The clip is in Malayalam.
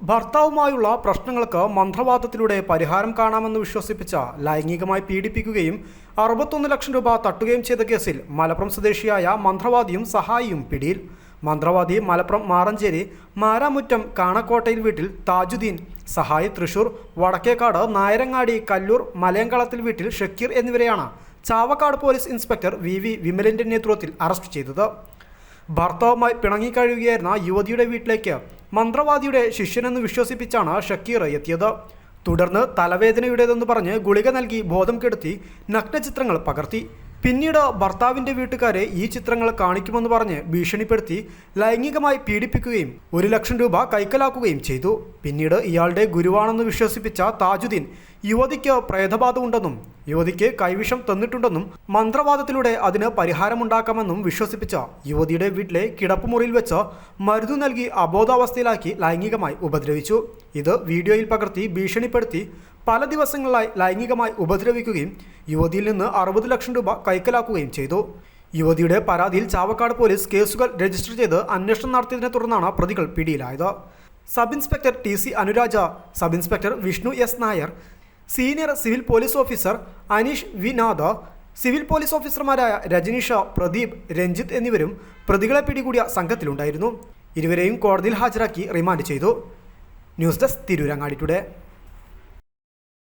ഭർത്താവുമായുള്ള പ്രശ്നങ്ങൾക്ക് മന്ത്രവാദത്തിലൂടെ പരിഹാരം കാണാമെന്ന് വിശ്വസിപ്പിച്ച ലൈംഗികമായി പീഡിപ്പിക്കുകയും അറുപത്തൊന്ന് ലക്ഷം രൂപ തട്ടുകയും ചെയ്ത കേസിൽ മലപ്പുറം സ്വദേശിയായ മന്ത്രവാദിയും സഹായിയും പിടിയിൽ. മന്ത്രവാദി മലപ്പുറം മാറഞ്ചേരി മാരാമുറ്റം കാണക്കോട്ടയിൽ വീട്ടിൽ താജുദ്ദീൻ സഹായി തൃശൂർ വടക്കേക്കാട് നായരങ്ങാടി കല്ലൂർ മലയങ്കളത്തിൽ വീട്ടിൽ ഷക്കീർ എന്നിവരെയാണ് Chavakkad police inspector V V വിമലിന്റെ നേതൃത്വത്തിൽ അറസ്റ്റ് ചെയ്തത്. ഭർത്താവുമായി പിണങ്ങിക്കഴിയുകയായിരുന്ന യുവതിയുടെ വീട്ടിലേക്ക് മന്ത്രവാദിയുടെ ശിഷ്യനെന്ന് വിശ്വസിപ്പിച്ചാണ് ഷക്കീർ എത്തിയത്. തുടർന്ന് തലവേദനയുടേതെന്ന് പറഞ്ഞ് ഗുളിക നൽകി ബോധം കെടുത്തി നഗ്നചിത്രങ്ങൾ പകർത്തി. പിന്നീട് ഭർത്താവിന്റെ വീട്ടുകാരെ ഈ ചിത്രങ്ങൾ കാണിക്കുമെന്ന് പറഞ്ഞ് ഭീഷണിപ്പെടുത്തി ലൈംഗികമായി പീഡിപ്പിക്കുകയും ഒരു ലക്ഷം രൂപ കൈക്കലാക്കുകയും ചെയ്തു. പിന്നീട് ഇയാളുടെ ഗുരുവാണെന്ന് വിശ്വസിപ്പിച്ച താജുദ്ദീൻ യുവതിക്ക് പ്രേതബാധ ഉണ്ടെന്നും യുവതിക്ക് കൈവിഷം തന്നിട്ടുണ്ടെന്നും മന്ത്രവാദത്തിലൂടെ അതിന് പരിഹാരമുണ്ടാക്കാമെന്നും വിശ്വസിപ്പിച്ച യുവതിയുടെ വീട്ടിലെ കിടപ്പുമുറിയിൽ വെച്ച് മരുന്ന് നൽകി അബോധാവസ്ഥയിലാക്കി ലൈംഗികമായി ഉപദ്രവിച്ചു. ഇത് വീഡിയോയിൽ പകർത്തി ഭീഷണിപ്പെടുത്തി പല ദിവസങ്ങളിലായി ലൈംഗികമായി ഉപദ്രവിക്കുകയും യുവതിയിൽ നിന്ന് അറുപത് ലക്ഷം രൂപ കൈക്കലാക്കുകയും ചെയ്തു. യുവതിയുടെ പരാതിയിൽ ചാവക്കാട് പോലീസ് കേസുകൾ രജിസ്റ്റർ ചെയ്ത് അന്വേഷണം നടത്തിയതിനെ തുടർന്നാണ് പ്രതികൾ പിടിയിലായത്. Sub inspector T C Anuraj sub inspector Vishnu S Nair senior civil police officer Aneesh Vinatha civil police ഓഫീസർമാരായ രജനീഷ പ്രദീപ് രഞ്ജിത്ത് എന്നിവരും പ്രതികളെ പിടികൂടിയ സംഘത്തിലുണ്ടായിരുന്നു. ഇരുവരെയും കോടതിയിൽ ഹാജരാക്കി റിമാൻഡ് ചെയ്തു. News desk Tirurangadi today.